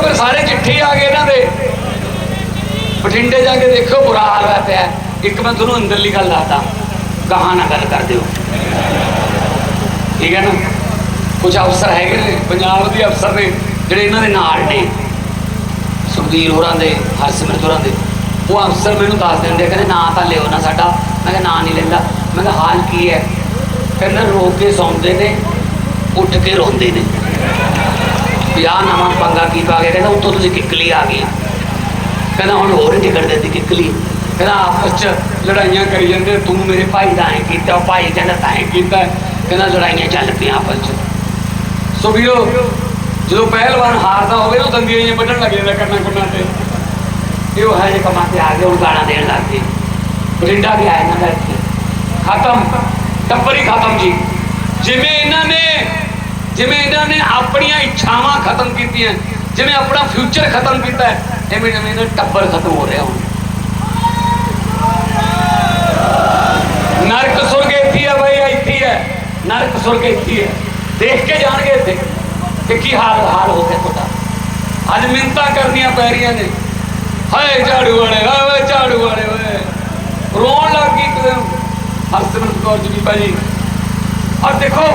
ਤਾਂ ਫਿਰ ਸਾਰੇ ਚਿੱਠੀ ਆ ਗਏ ਇਹਨਾਂ ਦੇ। ਬਠਿੰਡੇ ਜਾ ਕੇ ਦੇਖੋ ਬੁਰਾ ਹਾਲ ਹੋਇਆ ਪਿਆ। ਹੈ। ਇੱਕ ਮੈਂ ਤੁਹਾਨੂੰ ਅੰਦਰਲੀ ਗੱਲ ਦੱਸਦਾ ਕਹਾਂ ਨਾ ਗੱਲ ਕਰ ਦਿਓ। ਠੀਕ ਹੈ ਨਾ? ਕੁਝ ਅਫਸਰ ਹੈਗੇ ਨੇ ਪੰਜਾਬ ਦੇ ਅਫਸਰ ਨੇ ਜਿਹੜੇ ਇਹਨਾਂ ਦੇ ਨਾਲ ਨੇ। ਸੁਖਬੀਰ ਹੋਰਾਂ ਦੇ ਹਰਸਿਮਰਤ ਹੋਰਾਂ ਦੇ। ਉਹ ਅਫਸਰ ਮੈਨੂੰ ਦੱਸ ਦਿੰਦੇ ਆ, ਕਹਿੰਦੇ ਨਾਂ ਤਾਂ ਲਿਓ ਨਾ ਸਾਡਾ। ਮੈਂ ਕਿਹਾ ਨਾਂ ਨਹੀਂ ਲੈਂਦਾ। ਮੈਂ ਕਿਹਾ ਹਾਲ ਕੀ ਹੈ? ਕਹਿੰਦਾ ਰੋ ਕੇ ਸੌਂਦੇ ਨੇ ਉੱਠ ਕੇ ਰੋਂਦੇ ਨੇ। ਵੀ ਆਹ ਨਵਾਂ ਪੰਗਾ ਕੀ ਪਾ ਗਿਆ? ਕਹਿੰਦਾ ਉੱਤੋਂ ਤੁਸੀਂ ਕਿੱਕਲੀ ਆ ਗਈ ਕਹਿੰਦਾ ਹੁਣ ਹੋਰ ਨਹੀਂ ਟਿਕਣ ਦਿੰਦੀ ਕਿੱਕਲੀ। ਕਹਿੰਦਾ ਆਪਸ ਚ ਲੜਾਈਆਂ ਕਰੀ ਜਾਂਦੇ, ਤੂੰ ਮੇਰੇ ਭਾਈ ਦਾ ਐ ਕੀਤਾ, ਉਹ ਭਾਈ ਕਹਿੰਦਾ ਤਾਂ ਐ ਕੀਤਾ। ਕਹਿੰਦਾ ਲੜਾਈਆਂ ਚੱਲ ਪਈਆਂ ਆਪਸ ਚ। ਸੋ ਵੀਰੋ, ਜਦੋਂ ਪਹਿਲਵਾਨ ਹਾਰਦਾ ਹੋਵੇ ਨਾ ਉਹ ਦੰਦੀਆਂ ਜਿਹੀਆਂ ਵੱਢਣ ਲੱਗ ਜਾਂਦਾ ਕੰਨਾਂ ਕੰਨਾਂ ਤੇ। ਇਹ ਉਹ ਹੈ ਜੇ ਕਮਾਂ ਤੇ ਆ ਗਏ ਉਹ ਗਾਣਾ ਦੇਣ ਲੱਗ ਗਏ ਬਠਿੰਡਾ ਗਿਆ ਇਹਨਾਂ ਦਾ ਇੱਥੇ। ਖਤਮ। ਟੱਬਰ ਹੀ ਖਤਮ ਜੀ। ਜਿਵੇਂ ਇਹਨਾਂ ਨੇ ਜਿਵੇਂ ਇਹਨਾਂ ਨੇ ਆਪਣੀਆਂ ਇੱਛਾਵਾਂ ਖਤਮ ਕੀਤੀਆਂ ਜਿਵੇਂ ਆਪਣਾ ਫਿਊਚਰ ਖਤਮ ਕੀਤਾ ਹੈ, ਐਵੇਂ ਐਵੇਂ ਇਹਨਾਂ ਟੱਬਰ ਖਤਮ ਹੋ ਰਿਹਾ ਹੁਣ। ਨਰਕ ਸੁਰਗ ਇੱਥੇ ਹੈ ਬਈ ਇੱਥੇ ਹੈ ਨਰਕ ਸੁਰਗ ਇੱਥੇ ਹੈ ਦੇਖ ਕੇ ਜਾਣਗੇ ਇੱਥੇ ਕਿ ਕੀ ਹਾਲ ਹਾਲ ਹੋ ਗਿਆ ਤੁਹਾਡਾ। ਅੱਜ ਮਿੰਤਾ ਕਰਨੀਆਂ ਪੈ ਰਹੀਆਂ ਨੇ। ਹਾਏ ਝਾੜੂ ਵਾਲੇ ਹਾਏ ਓਏ ਝਾੜੂ ਵਾਲੇ ਓਏ। ਰੋਣ ਲੱਗ ਗਈ ਇੱਕਦਮ ਹਰਸਿਮਰਤ ਕੌਰ ਜੀ ਭਾਜੀ। ਔਰ ਦੇਖੋ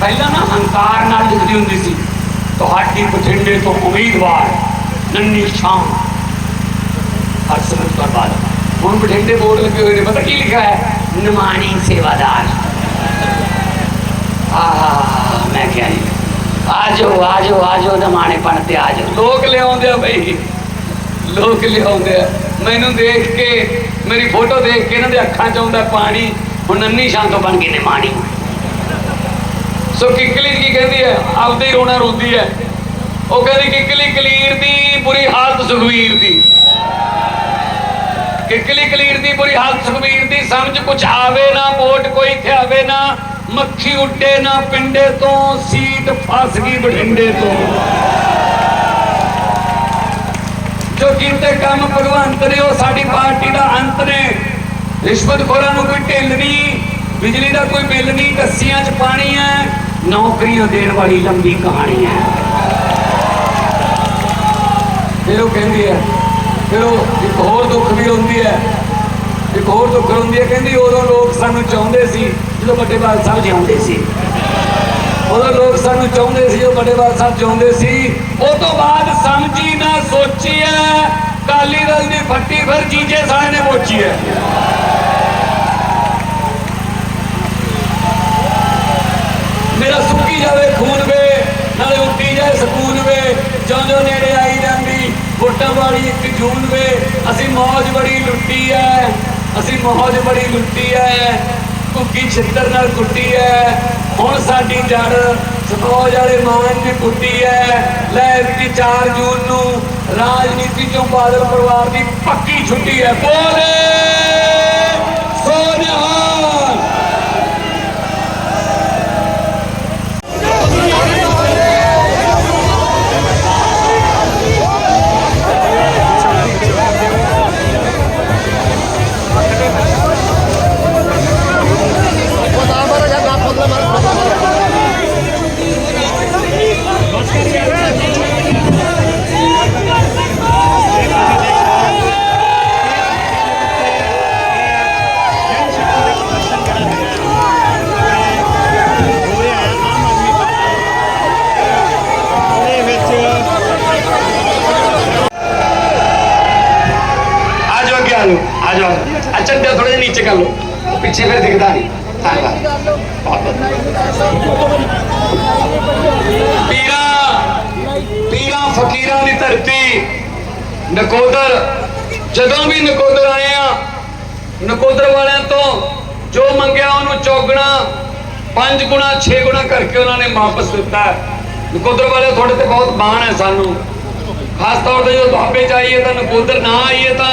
ਪਹਿਲਾਂ ਨਾ ਹੰਕਾਰ ਨਾਲ ਲਿਖਦੀ ਹੁੰਦੀ ਸੀ ਤੁਹਾਡੀ ਬਠਿੰਡੇ ਤੋਂ ਉਮੀਦਵਾਰ ਨੰਨੀ ਸ਼ਾਮ ਹਰਸਿਮਰਤ ਕੌਰ ਬਾਦਲ ਹੁਣ ਬਠਿੰਡੇ ਬੋਰਡ ਲੱਗੇ ਹੋਏ ਨੇ ਪਤਾ ਕੀ ਲਿਖਿਆ ਹੈ ਨਿਮਾਣੀ ਸੇਵਾਦਾਰ ਆਹ ਮੈਂ ਕਿਹਾ ਜੀ ਆਜੋ ਆਜੋ ਆਜੋ ਨਿਮਾਣੇ ਪਣ ਤੇ ਆਜੋ ਲੋਕ ਲਿਆਉਂਦੇ ਆ ਬਈ ਲੋਕ ਲਿਆਉਂਦੇ ਆ ਮੈਨੂੰ ਦੇਖ ਕੇ ਮੇਰੀ ਫੋਟੋ ਦੇਖ ਕੇ ਇਹਨਾਂ ਦੇ ਅੱਖਾਂ 'ਚ ਆਉਂਦਾ ਪਾਣੀ ਹੁਣ ਨੰਨੀ ਸ਼ਾਂ ਤੋਂ ਬਣ ਗਈ ਨਿਮਾਣੀ ਸੋ ਕਿਕਲੀ ਕੀ ਕਹਿੰਦੀ ਹੈ? ਆਪਦੇ ਰੋਣਾ ਰੋਂਦੀ ਹੈ। ਉਹ ਕਹਿੰਦੀ, ਕਿਕਲੀ ਕਲੀਰ ਦੀ ਬੁਰੀ ਹਾਲਤ ਸੁਖਵੀਰ ਦੀ। ਕਿੱਕਲੀ ਕਲੀਰ ਦੀ ਬੁਰੀ ਹਾਲਤ ਸੁਖਵੀਰ ਦੀ, ਸਮਝ ਕੁਛ ਆਵੇ ਨਾ, ਵੋਟ ਕੋਈ ਥਿਆਵੇ ਨਾ, ਮੱਖੀ ਉੱਡੇ ਨਾ, ਪਿੰਡੇ ਤੋਂ, ਸੀਟ ਫਸ ਗਈ ਬਠਿੰਡੇ ਤੋਂ। ਜੋ ਕੀਤੇ ਕੰਮ ਭਗਵੰਤ ਨੇ, ਉਹ ਸਾਡੀ ਪਾਰਟੀ ਦਾ ਅੰਤ ਨੇ। ਰਿਸ਼ਵਤਖੋਰਾਂ ਨੂੰ ਕੋਈ ਢਿੱਲ ਨਹੀਂ, ਬਿਜਲੀ ਦਾ ਕੋਈ ਬਿੱਲ ਨਹੀਂ, ਕੱਸੀਆਂ 'ਚ ਪਾਣੀ ਹੈ। ਨੌਕਰੀਆਂ ਦੇਣ ਵਾਲੀ ਲੰਬੀ ਕਹਾਣੀ ਹੈ। ਫਿਰ ਉਹ ਕਹਿੰਦੀ ਹੈ, ਫਿਰ ਉਹ ਇੱਕ ਹੋਰ ਦੁੱਖ ਵੀ ਹੁੰਦੀ ਹੈ। ਇੱਕ ਹੋਰ ਦੁੱਖ ਹੁੰਦੀ ਹੈ, ਕਹਿੰਦੀ ਉਦੋਂ ਲੋਕ ਸਾਨੂੰ ਚਾਹੁੰਦੇ ਸੀ ਜਦੋਂ ਵੱਡੇ ਬਾਲ ਸਾਹਿਬ ਜਿਉਂਦੇ ਸੀ। ਉਦੋਂ ਲੋਕ ਸਾਨੂੰ ਚਾਹੁੰਦੇ ਸੀ ਉਹ ਵੱਡੇ ਬਾਲ ਸਾਹਿਬ ਜਿਉਂਦੇ ਸੀ। ਉਹ ਤੋਂ ਬਾਅਦ ਸਮਝੀ ਨਾ ਸੋਚੀ ਹੈ ਕਾਲੀ ਦਲ ਦੀ ਫੱਟੀ ਫਿਰ ਜੀਜੇ ਸਾਲੇ ਨੇ ਮੋਚੀ ਹੈ ਮੇਰਾ ਸੁੱਕੀ ਜਾਵੇ ਖੂਨ ਵੇ ਨਾਲੇ ਉੱਡੀ ਜਾਏ ਸਕੂਨ ਵੇ ਜਿਉਂ ਜਿਉਂ ਨੇੜੇ ਆਈ ਜਾਂਦੀ ਵੋਟਾਂ ਵਾਲੀ ਇੱਕ ਜੂਨ ਵੇ ਅਸੀਂ ਮੌਜ ਬੜੀ ਲੁੱਟੀ ਐ। ਅਸੀਂ ਮੌਜ ਬੜੀ ਲੁੱਟੀ ਐ। ਕੁੱਕੀ ਛਿੱਤਰ ਨਾਲ ਕੁੱਟੀ ਐ। ਹੁਣ ਸਾਡੀ ਜੜ ਸਤੋਜ ਵਾਲੇ ਮਾਨ ਦੀ ਕੁੱਟੀ ਐ। ਲੈ ਵੀ 4 ਜੂਨ ਨੂੰ ਰਾਜਨੀਤੀ ਚੋਂ ਬਾਦਲ ਪਰਿਵਾਰ ਦੀ ਪੱਕੀ ਛੁੱਟੀ ਐ। ਬੋਲੇ! ਪੀਰਾਂ ਪੀਰਾਂ ਫਕੀਰਾਂ ਦੀ ਧਰਤੀ, ਨਕੋਦਰ, ਜਦੋਂ ਵੀ ਨਕੋਦਰ ਆਏ ਆ, ਨਕੋਦਰ ਵਾਲਿਆਂ ਤੋਂ ਜੋ ਮੰਗਿਆ ਉਹਨੂੰ ਚੌਗਣਾ, ਪੰਜ ਗੁਣਾ 6 ਗੁਣਾ ਕਰਕੇ ਉਹਨਾਂ ਨੇ ਵਾਪਸ ਦਿੱਤਾ। ਨਕੋਦਰ ਵਾਲੇ ਤੁਹਾਡੇ ਤੇ ਬਹੁਤ ਮਾਣ ਹੈ ਸਾਨੂੰ। ਖਾਸ ਤੌਰ ਤੇ ਜਦੋਂ ਦੁਆਬੇ ਚ ਆਈਏ ਤਾਂ ਨਕੋਦਰ ਨਾ ਆਈਏ ਤਾਂ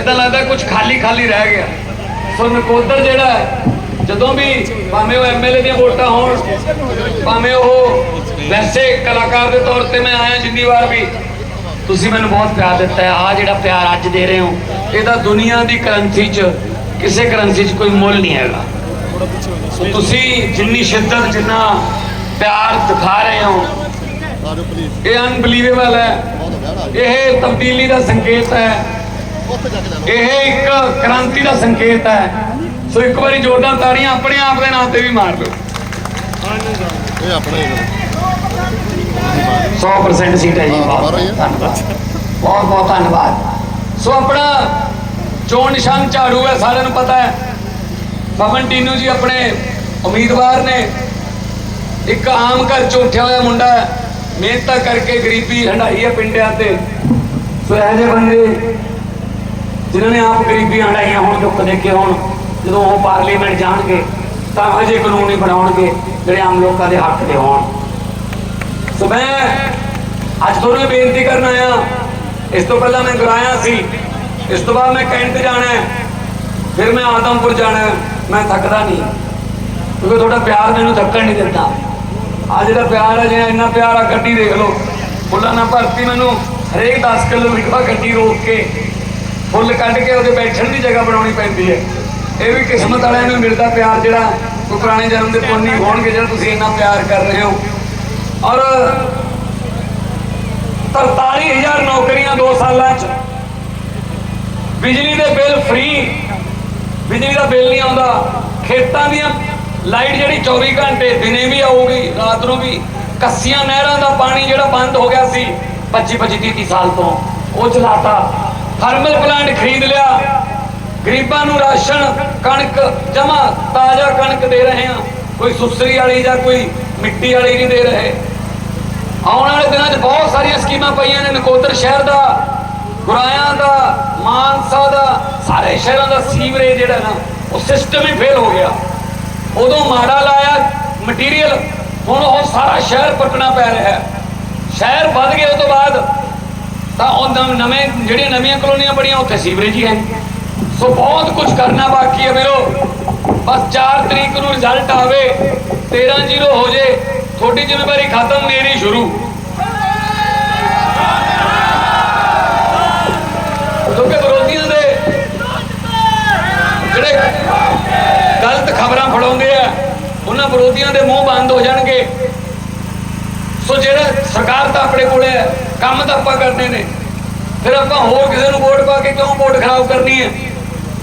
ਇਦਾਂ ਲੱਗਦਾ ਕੁਝ ਖਾਲੀ ਖਾਲੀ ਰਹਿ ਗਿਆ। ਸੋ ਨਕੋਦਰ ਜਿਹੜਾ ਹੈ ਜਦੋਂ ਵੀ ਭਾਵੇਂ ਉਹ ਐਮਐਲਏ ਦੀਆਂ ਵੋਟਾਂ ਹੋਣ, ਭਾਵੇਂ ਉਹ ਵੈਸੇ ਕਲਾਕਾਰ ਦੇ ਤੌਰ ਤੇ ਮੈਂ ਆਇਆ ਜਿੰਨੀ ਵਾਰ ਵੀ, ਤੁਸੀਂ ਮੈਨੂੰ ਬਹੁਤ ਪਿਆਰ ਦਿੱਤਾ ਹੈ। ਆ ਜਿਹੜਾ ਪਿਆਰ ਅੱਜ ਦੇ ਰਹੇ ਹੋ, ਇਹਦਾ ਦੁਨੀਆ ਦੀ ਕਰੰਸੀ 'ਚ, ਕਿਸੇ ਕਰੰਸੀ 'ਚ ਕੋਈ ਮੁੱਲ ਨਹੀਂ ਹੈਗਾ। ਸੋ ਤੁਸੀਂ ਜਿੰਨੀ ਸ਼ਿੱਦਤ, ਜਿੰਨਾ ਪਿਆਰ ਦਿਖਾ ਰਹੇ ਹੋ, ਇਹ ਅਨਬਲੀਵੇਬਲ ਹੈ। ਇਹ ਤਬਦੀਲੀ ਦਾ ਸੰਕੇਤ ਹੈ। ਇਹ ਇੱਕ ਕ੍ਰਾਂਤੀ ਦਾ ਸੰਕੇਤ ਹੈ। ਸੋ ਇੱਕ ਵਾਰੀ ਜ਼ੋਰਦਾਰ ਤਾੜੀਆਂ ਆਪਣੇ ਆਪ ਦੇ ਨਾਂ ਤੇ ਵੀ ਮਾਰ ਲਓ ਇਹ ਆਪਣਾ ਹੀ ਹੈ 100% ਸੀਟ ਹੈ ਜੀ ਹਾਂ, ਬਹੁਤ। ਧੰਨਵਾਦ। ਬਹੁਤ ਬਹੁਤ ਧੰਨਵਾਦ। ਸੋ ਆਪਣਾ ਚੋਣ ਨਿਸ਼ਾਨ ਝਾੜੂ ਹੈ ਸਾਰਿਆਂ ਨੂੰ ਪਤਾ ਹੈ। ਪਵਨ ਟੀਨੂ ਜੀ ਆਪਣੇ ਉਮੀਦਵਾਰ ਨੇ। ਇੱਕ ਆਮ ਘਰ ਚ ਉੱਠਿਆ ਹੋਇਆ ਮੁੰਡਾ ਹੈ। ਮਿਹਨਤਾਂ ਕਰਕੇ ਗਰੀਬੀ ਹੰਡਾਈ ਹੈ ਪਿੰਡਾਂ ਤੇ। ਸੋ ਇਹੋ ਜਿਹੇ ਬੰਦੇ ਜਿਨ੍ਹਾਂ ਨੇ ਆਪ ਗਰੀਬੀ ਹੰਡਾਈਆਂ ਹੁਣ ਦੁੱਖ ਦੇਖੇ ਹੋਣ ਜਦੋਂ ਉਹ ਪਾਰਲੀਮੈਂਟ ਜਾਣਗੇ, ਤਾਂ ਹਜੇ ਕਾਨੂੰਨ ਹੀ ਬਣਾਉਣਗੇ ਜਿਹੜੇ ਆਮ ਲੋਕਾਂ ਦੇ ਹੱਕ ਦੇ ਹੋਣ। ਸੋ ਮੈਂ ਅੱਜ ਤੁਹਾਨੂੰ ਇਹ ਬੇਨਤੀ ਕਰਨ ਆਇਆ। ਇਸ ਤੋਂ ਪਹਿਲਾਂ ਮੈਂ ਗੁਰਾਇਆ ਸੀ। ਇਸ ਤੋਂ ਬਾਅਦ ਮੈਂ ਕੈਂਟ ਜਾਣਾ ਹੈ। ਫਿਰ ਮੈਂ ਆਦਮਪੁਰ ਜਾਣਾ ਹੈ। ਮੈਂ ਥੱਕਦਾ ਨਹੀਂ। ਕਿਉਂਕਿ ਤੁਹਾਡਾ ਪਿਆਰ ਮੈਨੂੰ ਥੱਕਣ ਨਹੀਂ ਦਿੰਦਾ। ਆ ਜਿਹੜਾ ਪਿਆਰ ਹੈ, ਜਿਹੜਾ ਇੰਨਾ ਪਿਆਰ ਆ, ਗੱਡੀ ਦੇਖ ਲਓ। ਫੁੱਲਾਂ ਨਾਲ ਭਰਤੀ ਮੈਨੂੰ ਹਰੇਕ 10 ਕਿਲੋਮੀਟਰ ਬਾਅਦ ਗੱਡੀ ਰੋਕ ਕੇ ਫੁੱਲ ਕੱਢ ਕੇ ਉਹਦੇ ਬੈਠਣ ਦੀ ਜਗ੍ਹਾ ਬਣਾਉਣੀ ਪੈਂਦੀ ਹੈ। ਇਹ ਵੀ ਕਿਸਮਤ ਵਾਲਿਆਂ ਨੂੰ ਮਿਲਦਾ ਪਿਆਰ ਜਿਹੜਾ ਕੋਈ ਪੁਰਾਣੇ ਜਨਮ ਦੇ ਪੁੰਨੀ ਹੋਣਗੇ ਜਿਹੜਾ ਤੁਸੀਂ ਇੰਨਾ ਪਿਆਰ ਕਰ ਰਹੇ ਹੋ। ਔਰ 43000 ਨੌਕਰੀਆਂ 2 ਸਾਲਾਂ ਚ। ਬਿਜਲੀ ਦੇ ਬਿੱਲ ਫ੍ਰੀ ਬਿਜਲੀ ਦਾ ਬਿੱਲ ਨਹੀਂ ਆਉਂਦਾ। ਖੇਤਾਂ ਦੀਆਂ ਲਾਈਟ ਜਿਹੜੀ 24 ਘੰਟੇ ਦਿਨੇ ਵੀ ਆਊਗੀ, ਰਾਤ ਨੂੰ ਵੀ। ਕੱਸੀਆਂ ਨਹਿਰਾਂ ਦਾ ਪਾਣੀ ਜਿਹੜਾ ਬੰਦ ਹੋ ਗਿਆ ਸੀ 25 25 30 ਸਾਲ ਤੋਂ। ਉਹ ਚਲਾਤਾ। ਥਰਮਲ ਪਲਾਂਟ ਖਰੀਦ ਲਿਆ। ਗਰੀਬਾਂ ਨੂੰ ਰਾਸ਼ਨ, ਕਣਕ ਜਮਾ ਤਾਜ਼ਾ ਕਣਕ ਦੇ ਰਹੇ ਆ ਕੋਈ ਸੁਸਰੀ ਵਾਲੀ ਜਾਂ ਕੋਈ ਮਿੱਟੀ ਵਾਲੀ ਨਹੀਂ ਦੇ ਰਹੇ। ਆਉਣ ਵਾਲੇ ਦਿਨਾਂ 'ਚ ਬਹੁਤ ਸਾਰੀਆਂ ਸਕੀਮਾਂ ਪਈਆਂ ਨੇ। ਨਕੋਦਰ ਸ਼ਹਿਰ ਦਾ, ਗੁਰਾਇਆਂ ਦਾ, ਮਾਨਸਾ ਦਾ, ਸਾਰੇ ਸ਼ਹਿਰਾਂ ਦਾ ਸੀਵਰੇਜ ਜਿਹੜਾ ਨਾ, ਉਹ ਸਿਸਟਮ ਹੀ ਫੇਲ ਹੋ ਗਿਆ। ਉਦੋਂ ਮਾੜਾ ਲਾਇਆ ਮਟੀਰੀਅਲ ਹੁਣ ਉਹ ਸਾਰਾ ਸ਼ਹਿਰ ਪਟਣਾ ਪੈ ਰਿਹਾ ਹੈ। ਸ਼ਹਿਰ ਵੱਧ ਗਿਆ ਉਹ ਤੋਂ ਬਾਅਦ, ਤਾਂ ਉਹ ਨਵ- ਨਵੇਂ ਜਿਹੜੀਆਂ ਨਵੀਆਂ ਕਲੋਨੀਆਂ ਬੜੀਆਂ, ਉੱਥੇ ਸੀਵਰੇਜ ਹੀ ਹੈ। ਸੋ ਬਹੁਤ ਕੁਝ ਕਰਨਾ ਬਾਕੀ ਹੈ ਵੀਰੋ। ਬਸ 4 ਤਰੀਕ ਨੂੰ ਰਿਜ਼ਲਟ ਆਵੇ 13 ਜ਼ੀਰੋ ਹੋ ਜੇ, ਤੁਹਾਡੀ ਜ਼ਿੰਮੇਵਾਰੀ ਖਤਮ ਮੇਰੀ ਸ਼ੁਰੂ। ਕਿਉਂਕਿ ਵਿਰੋਧੀਆਂ ਦੇ ਜਿਹੜੇ ਗਲਤ ਖਬਰਾਂ ਫੜਾਉਂਦੇ ਆ, ਉਹਨਾਂ ਵਿਰੋਧੀਆਂ ਦੇ ਮੂੰਹ ਬੰਦ ਹੋ ਜਾਣਗੇ। ਸੋ ਜਿਹੜਾ ਸਰਕਾਰ ਤਾਂ ਆਪਣੇ ਕੋਲੇ ਹੈ, ਕੰਮ ਤਾਂ ਆਪਾਂ ਕਰਨੇ ਨੇ। ਫਿਰ ਆਪਾਂ ਹੋਰ ਕਿਸੇ ਨੂੰ ਵੋਟ ਪਾ ਕੇ ਕਿਉਂ ਵੋਟ ਖਰਾਬ ਕਰਨੀ ਹੈ?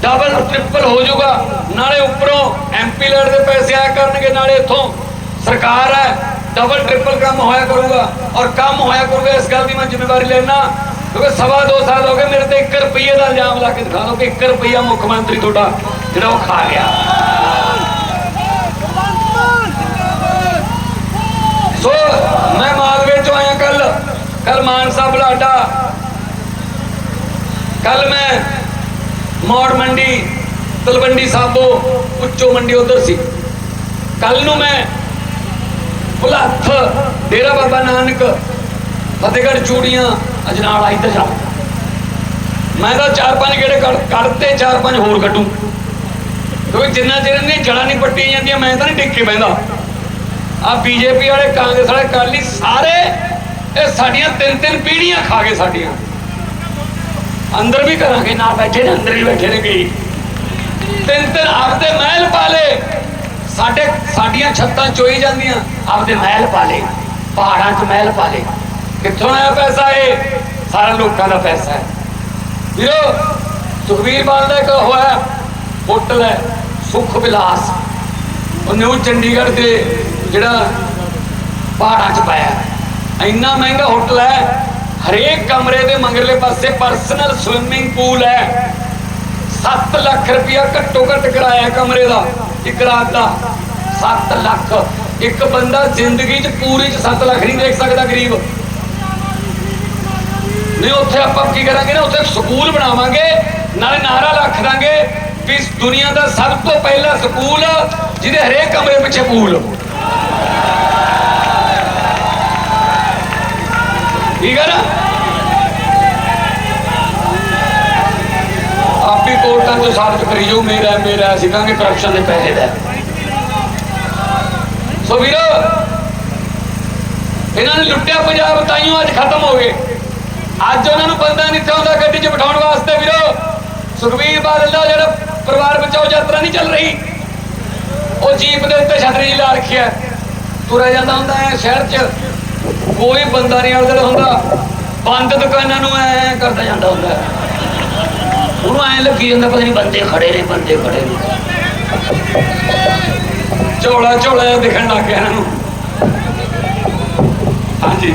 ਡਬਲ ਟ੍ਰਿਪਲ ਹੋ ਜਾਊਗਾ। ਨਾਲੇ ਉੱਪਰੋਂ ਐਮਪੀ ਲੜ ਦੇ ਪੈਸੇ ਆਇਆ ਕਰਨਗੇ, ਨਾਲੇ ਇੱਥੋਂ ਸਰਕਾਰ ਹੈ ਡਬਲ ਟ੍ਰਿਪਲ ਕੰਮ ਹੋਇਆ ਕਰੂਗਾ। ਔਰ ਕੰਮ ਹੋਇਆ ਕਰੂਗਾ, ਇਸ ਗੱਲ ਦੀ ਮੈਂ ਜ਼ਿੰਮੇਵਾਰੀ ਲੈਣਾ, ਕਿਉਂਕਿ ਸਵਾ ਦੋ ਸਾਲ ਹੋ ਗਏ ਮੇਰੇ ਤੇ 1 ਰੁਪਏ ਦਾ ਇਲਜ਼ਾਮ ਲਾ ਕੇ ਦਿਖਾ ਦਿਓ ਕਿ 1 ਰੁਪਿਆ ਮੁੱਖ ਮੰਤਰੀ ਤੁਹਾਡਾ ਜਿਹੜਾ ਉਹ ਖਾ ਗਿਆ। ਸੋ ਮੈਂ ਮਾਲਵੇ ਤੋਂ ਆਇਆ ਕੱਲ ਕੱਲ ਮਾਨਸਾ ਬਲਾਡਾ। ਕੱਲ ਮੈਂ ਮੌੜ ਮੰਡੀ, ਤਲਵੰਡੀ ਸਾਬੋ, ਉੱਚੋ ਮੰਡੀ ਉਧਰ ਸੀ। ਕੱਲ ਨੂੰ ਮੈਂ ਭੁਲੱਥ ਡੇਰਾ ਬਾਬਾ ਨਾਨਕ, ਫਤਿਹਗੜ੍ਹ ਚੂੜੀਆਂ ਅਜਨਾਲ ਇੱਧਰ ਜਾ ਮੈਂ ਤਾਂ ਚਾਰ ਪੰਜ ਗੇੜੇ ਕੱਢ- ਕੱਢਤੇ ਚਾਰ ਪੰਜ ਹੋਰ ਕੱਢੂ। ਕਿਉਂਕਿ ਜਿੰਨਾ ਚਿਰ ਨੇ ਜੜਾਂ ਨਹੀਂ ਪੱਟੀਆਂ ਜਾਂਦੀਆਂ, ਮੈਂ ਤਾਂ ਨਹੀਂ ਟਿਕ ਕੇ ਬਹਿੰਦਾ। ਆ ਬੀਜੇਪੀ ਵਾਲੇ, ਕਾਂਗਰਸ ਵਾਲੇ ਕਾਲੀ ਸਾਰੇ ਇਹ ਸਾਡੀਆਂ ਤਿੰਨ ਤਿੰਨ ਪੀੜੀਆਂ ਖਾ ਗਏ ਸਾਡੀਆਂ। ਅੰਦਰ ਵੀ ਕਰਾਂਗੇ, ਨਾਲ ਬੈਠੇ ਨੇ, ਅੰਦਰ ਹੀ ਬੈਠੇ ਨੇ ਕਈ। ਤਿੰਨ ਤਿੰਨ ਆਪਦੇ ਮਹਿਲ ਪਾਲੇ ਸਾਡੇ, ਸਾਡੀਆਂ ਛੱਤਾਂ ਚੋਈ ਜਾਂਦੀਆਂ, ਆਪਦੇ ਮਹਿਲ ਪਾਲੇ ਪਹਾੜਾਂ 'ਚ ਮਹਿਲ ਪਾਲੇ ਕਿੱਥੋਂ ਆਇਆ ਪੈਸਾ ਇਹ? ਸਾਰਾ ਲੋਕਾਂ ਦਾ ਪੈਸਾ ਹੈ। ਵੀਰੋ ਸੁਖਵੀਰ ਬਾਲ ਦਾ ਇੱਕ ਹੋਇਆ ਹੋਟਲ ਹੈ, ਸੁਖ ਵਿਲਾਸ। ਉਹ ਨਿਊ ਚੰਡੀਗੜ੍ਹ ਦੇ ਜਿਹੜਾ ਪਹਾੜਾਂ 'ਚ ਪਾਇਆ। ਇੰਨਾ ਮਹਿੰਗਾ ਹੋਟਲ ਹੈ ਹਰੇਕ ਕਮਰੇ ਦੇ ਮੰਗਰਲੇ ਪਾਸੇ ਪਰਸਨਲ ਸਵਿਮਿੰਗ ਪੂਲ ਹੈ। 7 ਲੱਖ ਰੁਪਇਆ ਘੱਟੋ ਘੱਟ ਕਿਰਾਇਆ ਕਮਰੇ ਦਾ, ਇੱਕ ਰਾਤ ਦਾ। 7 ਲੱਖ। ਇੱਕ ਬੰਦਾ ਜ਼ਿੰਦਗੀ 'ਚ ਪੂਰੀ 'ਚ 7 ਲੱਖ ਨਹੀਂ ਦੇਖ ਸਕਦਾ ਗਰੀਬ। ਨਹੀਂ, ਉੱਥੇ ਆਪਾਂ ਕੀ ਕਰਾਂਗੇ ਨਾ, ਉੱਥੇ ਸਕੂਲ ਬਣਾਵਾਂਗੇ, ਨਾਲੇ ਨਾਰਾ ਰੱਖ ਦਾਂਗੇ ਵੀ ਇਸ ਦੁਨੀਆ ਦਾ ਸਭ ਤੋਂ ਪਹਿਲਾ ਸਕੂਲ, ਜਿਹਦੇ ਹਰੇਕ ਕਮਰੇ ਪਿੱਛੇ ਪੂਲ ਠੀਕ ਹੈ ਨਾ ਆਪੀ ਕੋਰਟਾਂ ਤੋਂ ਸਾਬਤ ਕਰੀ ਜੋ ਮੇਰਾ ਮੇਰਾ, ਅਸੀਂ ਕਹਾਂਗੇ ਕਰਪਸ਼ਨ ਦੇ ਪੈਸੇ ਦਾ ਸੋ ਵੀਰੋ, ਇਹਨਾਂ ਨੇ ਲੁੱਟਿਆ ਪੰਜਾਬ, ਤਾਈਓ ਅੱਜ ਖਤਮ ਹੋ ਗਏ। ਅੱਜ ਉਹਨਾਂ ਨੂੰ ਬੰਦਾ ਨਹੀਂ ਆਉਂਦਾ ਗੱਡੀ 'ਚ ਬਿਠਾਉਣ ਵਾਸਤੇ ਵੀਰੋ। ਸੁਖਵੀਰ ਬਾਦਲ ਦਾ ਜਿਹੜਾ ਪਰਿਵਾਰ ਬਚਾਓ ਯਾਤਰਾ ਨਹੀਂ ਚੱਲ ਰਹੀ। ਉਹ ਜੀਪ ਦੇ ਉੱਤੇ ਛਤਰੀ ਲਾ ਰੱਖਿਆ ਤੁਰਿਆ ਜਾਂਦਾ ਹੁੰਦਾ ਹੈ ਸ਼ਹਿਰ 'ਚ। ਕੋਈ ਬੰਦਾ ਨਹੀਂ ਆਲੇ ਹੁੰਦਾ। ਬੰਦ ਦੁਕਾਨਾਂ ਨੂੰ ਐ ਕਰਦਾ ਜਾਂਦਾ ਹੁੰਦਾ। ਉਹਨੂੰ ਐ ਲੱਗੀ ਜਾਂਦਾ, ਪਤਾ ਨਹੀਂ ਬੰਦੇ ਖੜੇ ਨੇ, ਬੰਦੇ ਖੜੇ ਨੇ। ਝੋਲਾ ਝੋਲਾ ਜਿਹਾ ਦਿਖਣ ਲੱਗ ਗਿਆ ਇਹਨਾਂ ਨੂੰ। ਹਾਂਜੀ।